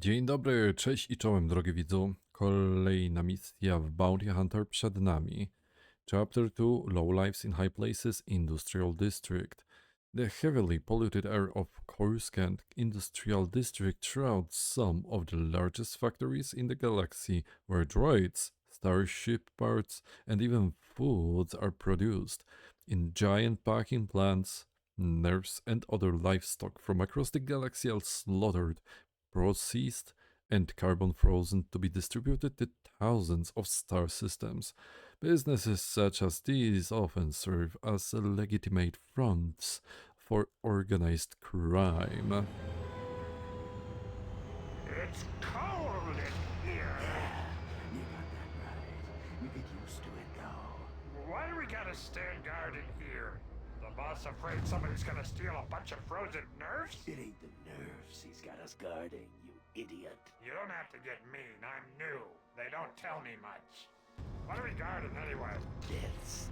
Dzień dobry, cześć i czołem drogi widzu. Kolejna misja w Bounty Hunter przed nami. Chapter 2 Low Lives in High Places Industrial District. The heavily polluted air of Coruscant Industrial District shrouds some of the largest factories in the galaxy where droids, starship parts, and even foods are produced. In giant packing plants, nerves and other livestock from across the galaxy are slaughtered processed and carbon frozen to be distributed to thousands of star systems. Businesses such as these often serve as legitimate fronts for organized crime. It's cold in here. You got that right. You get used to it though. Why do we gotta stand guard in here? The boss afraid somebody's gonna steal a bunch of frozen nerves? It ain't the nerves he's got us guarding, you idiot. You don't have to get mean. I'm new. They don't tell me much. What are we guarding anyway? Death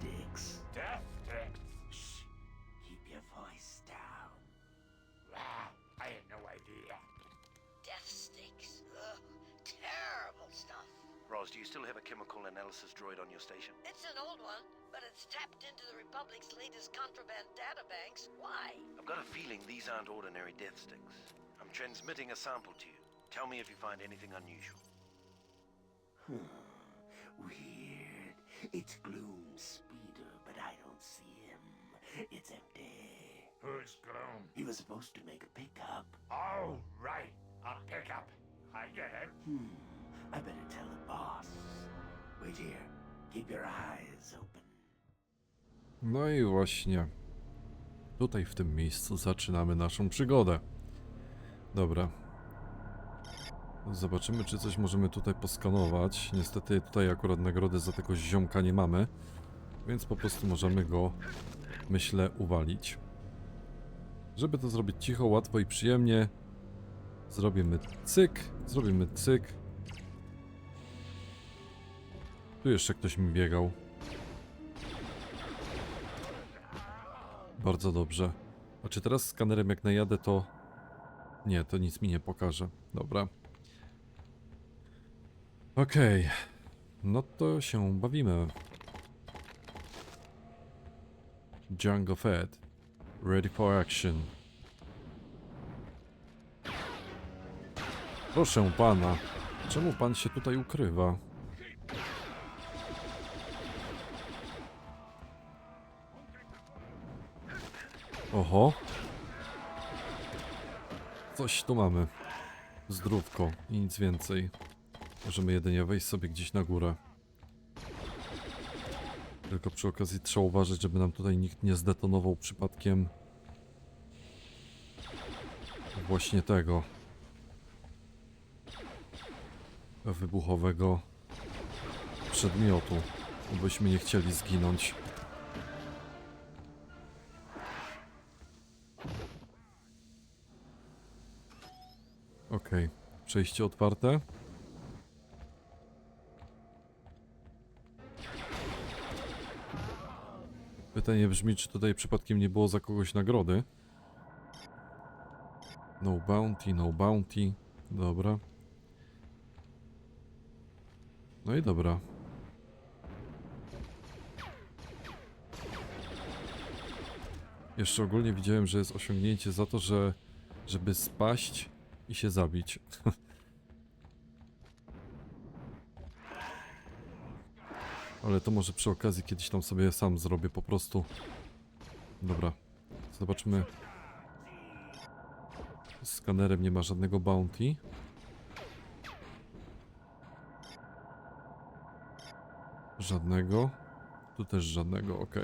still have a chemical analysis droid on your station? It's an old one, but it's tapped into the Republic's latest contraband databanks. Why? I've got a feeling these aren't ordinary death sticks. I'm transmitting a sample to you. Tell me if you find anything unusual. Weird. It's Gloom's speeder, but I don't see him. It's empty. Who's Gloom? He was supposed to make a pickup. Oh, right. A pickup. I get it. Hmm. I better tell the boss. Wait here. Keep your eyes open. No i właśnie tutaj w tym miejscu zaczynamy naszą przygodę. Dobra. Zobaczymy, czy coś możemy tutaj poskanować. Niestety tutaj akurat nagrody za tego ziomka nie mamy, więc po prostu możemy go, myślę, uwalić. Żeby to zrobić cicho, łatwo i przyjemnie, zrobimy cyk, zrobimy cyk. Tu jeszcze ktoś mi biegał. Bardzo dobrze. A czy teraz skanerem jak najadę to... Nie, to nic mi nie pokaże. Dobra. Okej. No to się bawimy. Django Fed. Ready for action. Proszę pana. Czemu pan się tutaj ukrywa? Oho. Coś tu mamy. Zdrówko i nic więcej. Możemy jedynie wejść sobie gdzieś na górę. Tylko przy okazji trzeba uważać, żeby nam tutaj nikt nie zdetonował przypadkiem właśnie tego wybuchowego przedmiotu. Byśmy nie chcieli zginąć. Okej, przejście otwarte. Pytanie brzmi, czy tutaj przypadkiem nie było za kogoś nagrody? No bounty, no bounty. Dobra. No i dobra. Jeszcze ogólnie widziałem, że jest osiągnięcie za to, że żeby spaść i się zabić. Ale to może przy okazji kiedyś tam sobie sam zrobię po prostu. Dobra. Zobaczmy. Z skanerem nie ma żadnego bounty. Żadnego. Tu też żadnego, ok.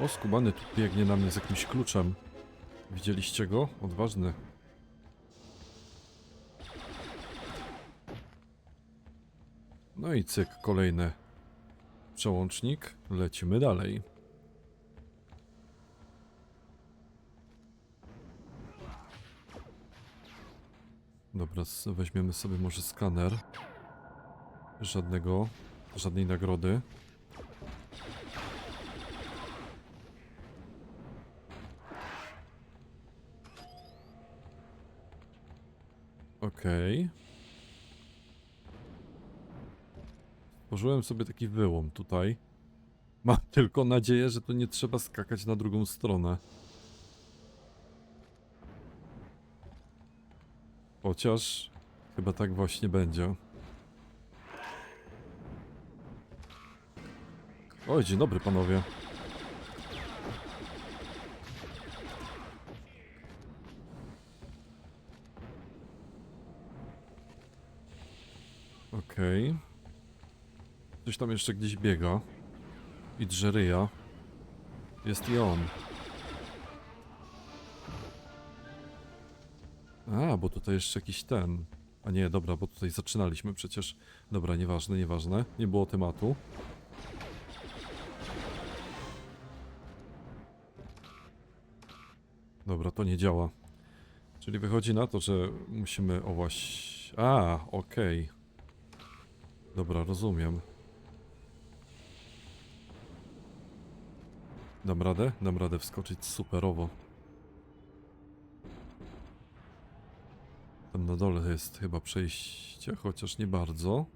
O, skubany tu biegnie na mnie z jakimś kluczem. Widzieliście go? Odważny. No i cyk, kolejny przełącznik. Lecimy dalej. Dobra, weźmiemy sobie może skaner. Żadnego, żadnej nagrody. Okej. Stworzyłem sobie taki wyłom tutaj. Mam tylko nadzieję, że to nie trzeba skakać na drugą stronę. Chociaż chyba tak właśnie będzie. Oj, dzień dobry panowie. Okej. Coś tam jeszcze gdzieś biega. I drze ryja. Jest i on. A, bo tutaj jeszcze jakiś ten. A nie, dobra, bo tutaj zaczynaliśmy przecież. Dobra, nieważne, nieważne. Nie było tematu. Dobra, to nie działa. Czyli wychodzi na to, że musimy... O właśnie... A, okej. Dobra, rozumiem. Dam radę? Dam radę wskoczyć superowo. Tam na dole jest chyba przejście, chociaż nie bardzo.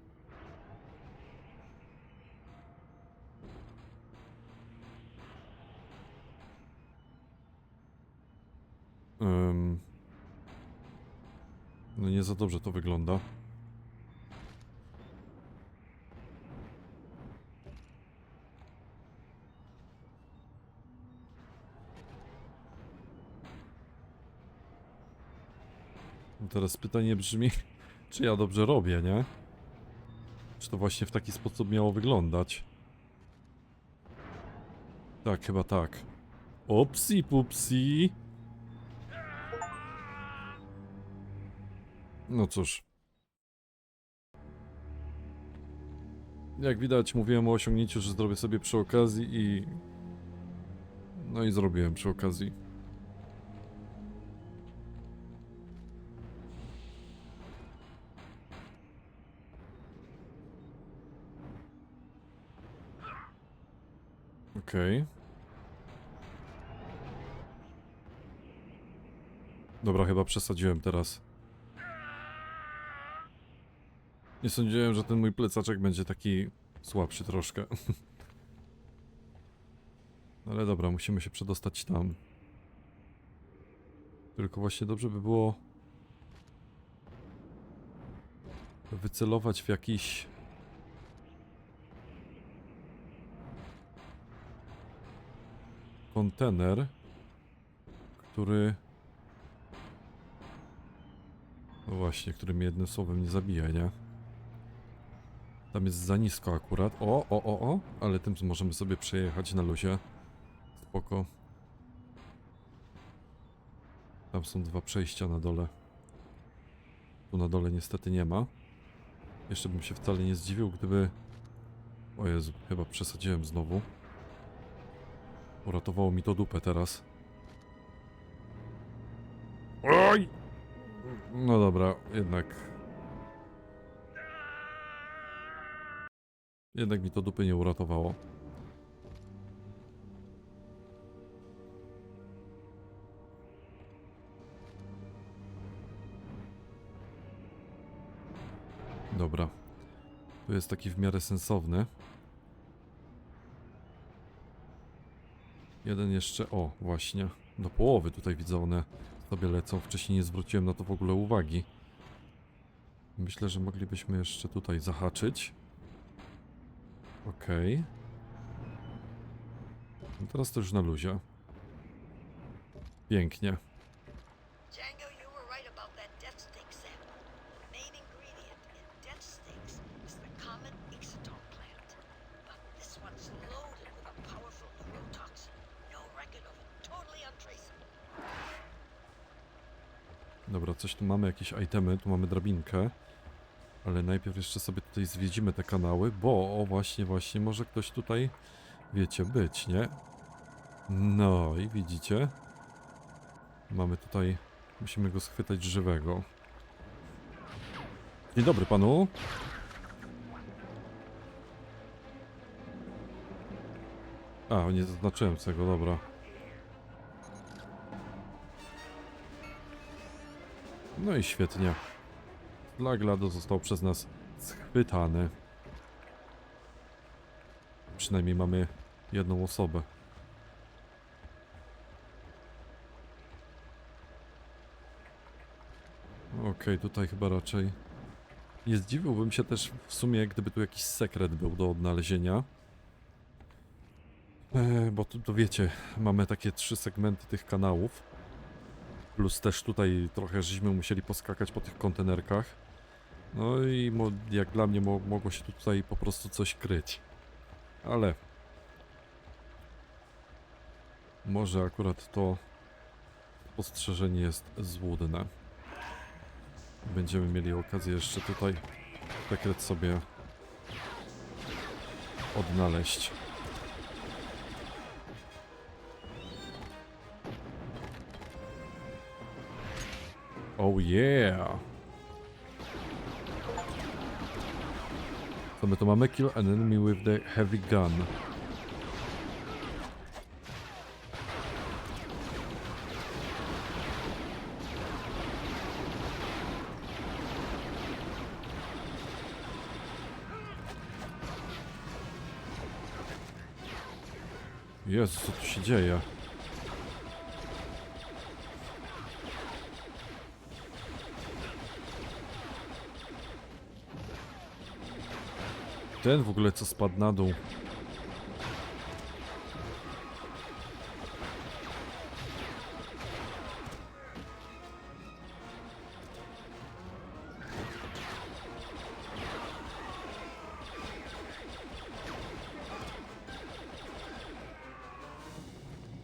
Ym. No nie za dobrze to wygląda. No Teraz pytanie brzmi, czy ja dobrze robię, nie? Czy to właśnie w taki sposób miało wyglądać? Tak, chyba tak. Opsi pupsi. No cóż. Jak widać, mówiłem o osiągnięciu, że zrobię sobie przy okazji i... No i zrobiłem przy okazji. Okej. Dobra, chyba przesadziłem teraz. Nie sądziłem, że ten mój plecaczek będzie taki słabszy troszkę. Ale dobra, musimy się przedostać tam. Tylko właśnie dobrze by było wycelować w jakiś kontener, który no właśnie, który mnie jednym słowem nie zabija, nie? Tam jest za nisko akurat. O, o, o, o, ale tym możemy sobie przejechać na luzie. Spoko. Tam są dwa przejścia na dole. Tu na dole niestety nie ma. Jeszcze bym się wcale nie zdziwił, gdyby... O Jezu, chyba przesadziłem znowu. Uratowało mi to dupę teraz. Oj! No dobra, jednak... Jednak mi to dupy nie uratowało. Dobra. Tu jest taki w miarę sensowny. Jeden jeszcze, o właśnie, do połowy tutaj widzę one sobie lecą. Wcześniej nie zwróciłem na to w ogóle uwagi. Myślę, że moglibyśmy jeszcze tutaj zahaczyć. Okej. No teraz to już na luzie. Pięknie. Dobra, coś tu mamy, jakieś itemy, tu mamy drabinkę. Ale najpierw jeszcze sobie tutaj zwiedzimy te kanały, bo o właśnie, właśnie, może ktoś tutaj, wiecie, być, nie? No i widzicie? Mamy tutaj, musimy go schwytać żywego. Dzień dobry panu. A, nie zaznaczyłem tego, dobra. No i świetnie. Laglado został przez nas schwytany. Przynajmniej mamy jedną osobę. Okej, tutaj chyba raczej nie zdziwiłbym się też w sumie, gdyby tu jakiś sekret był do odnalezienia. E, bo tu, to wiecie, mamy takie trzy segmenty tych kanałów. Plus też tutaj trochę żeśmy musieli poskakać po tych kontenerkach. No i jak dla mnie mo, mogło się tu tutaj po prostu coś kryć. Ale... Może akurat to spostrzeżenie jest złudne. Będziemy mieli okazję jeszcze tutaj sekret sobie odnaleźć. Oh yeah! Co my tu mamy? Kill an enemy with the heavy gun. Jezu, co tu się dzieje? Ten w ogóle co spadł na dół.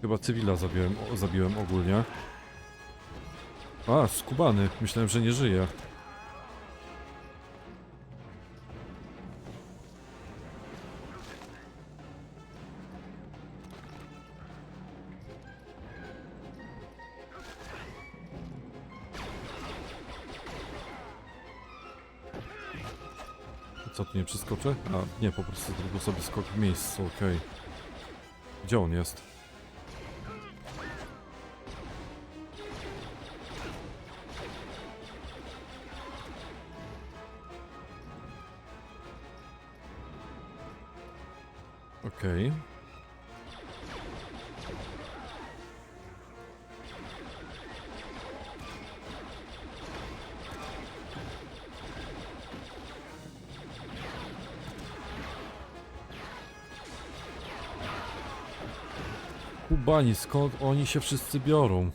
Chyba cywila zabiłem, zabiłem ogólnie. A, skubany. Myślałem, że nie żyje. Co, tu nie przeskoczę? A, nie, po prostu zrobił sobie skok w miejscu, okej. Gdzie on jest? Okej. Kubani, skąd oni się wszyscy biorą?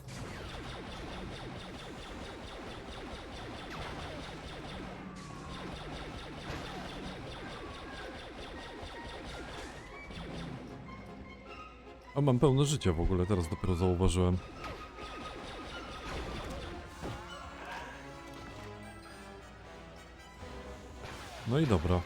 A mam pełne życie w ogóle, teraz dopiero zauważyłem. No i dobra.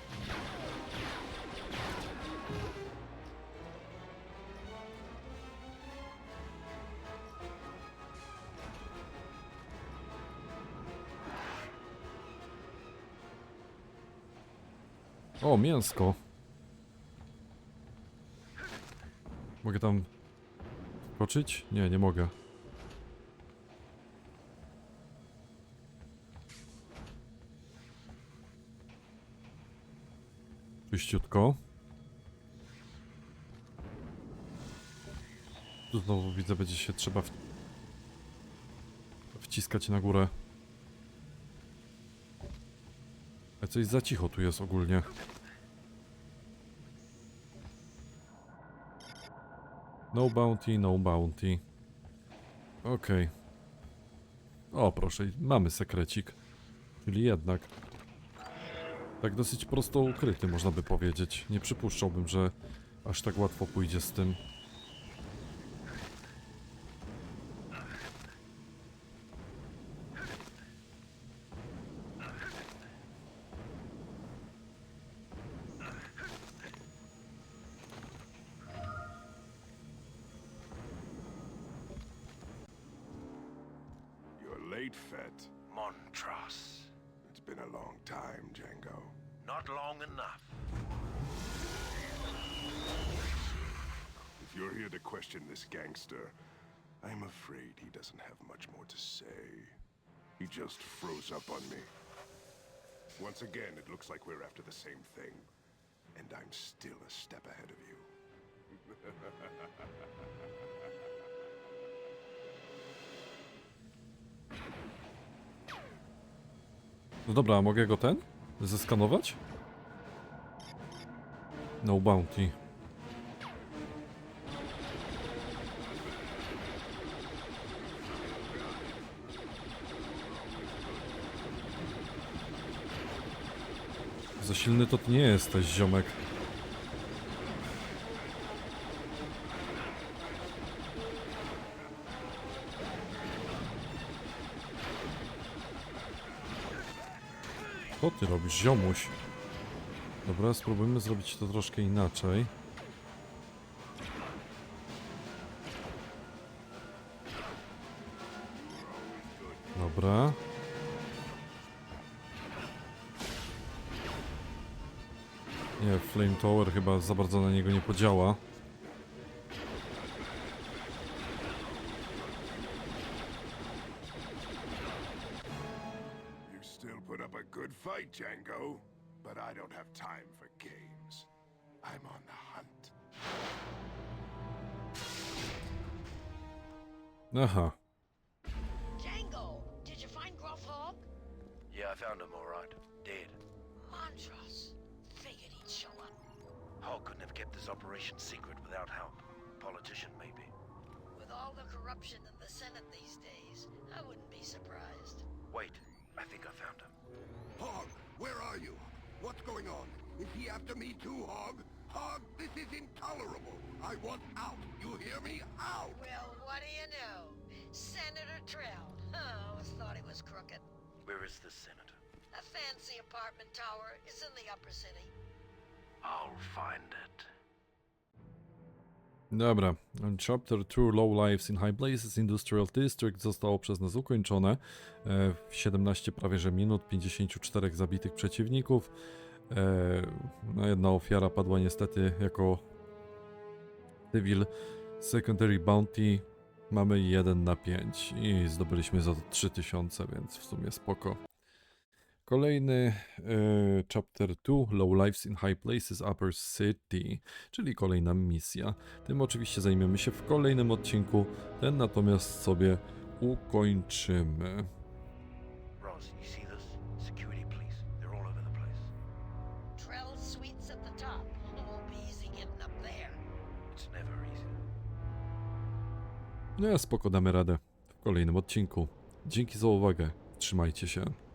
O, mięsko. Mogę tam skoczyć? Nie, nie mogę. Czyściutko. Tu znowu widzę, będzie się trzeba wciskać na górę. A coś za cicho tu jest ogólnie. No bounty, no bounty. Okej. O, proszę, mamy sekrecik. Czyli jednak. Tak dosyć prosto ukryty, można by powiedzieć. Nie przypuszczałbym, że aż tak łatwo pójdzie z tym. You're late, Fett. Montross. It's been a long time, Django. Not long enough. If you're here to question this gangster, I'm afraid he doesn't have much more to say. He just froze up on me. Once again, it looks like we're after the same thing. And I'm still a step ahead of you. No dobra, a mogę go ten? Zeskanować? No bounty. Za silny to ty nie jesteś, ziomek. Co ty robisz, ziomuś? Dobra, spróbujmy zrobić to troszkę inaczej. Dobra. Nie, Flame Tower chyba za bardzo na niego nie podziała. But I don't have time for games. I'm on the hunt. Uh-huh. Django, did you find Gruff Hog? Yeah, I found him all right. Dead. Montrose. Figured he'd show up. Hogg couldn't have kept this operation secret without help. Politician, maybe. With all the corruption in the Senate these days, I wouldn't be surprised. Wait, I think I found him. Hog, where are you? What's going on? Is he after me too, Hog? Hog, this is intolerable. I want out. You hear me? Out! Well, what do you know? Senator Trell. Oh, I always thought he was crooked. Where is the senator? A fancy apartment tower is in the upper city. I'll find it. Dobra, Chapter 2 Low Lives in High Places Industrial District zostało przez nas ukończone e, w 17 prawie że minut, 54 zabitych przeciwników. E, No jedna ofiara padła niestety jako cywil. Secondary Bounty mamy 1 na 5 i zdobyliśmy za to 3000, więc w sumie spoko. Kolejny e, Chapter 2 Low Lives in High Places Upper City, czyli kolejna misja. Tym oczywiście zajmiemy się w kolejnym odcinku, ten natomiast sobie ukończymy. Roz, you see this? Security police. They're all over the place. Trell's suite's at the top. It won't be easy getting up there. It's never easy. No spoko, damy radę w kolejnym odcinku. Dzięki za uwagę, trzymajcie się.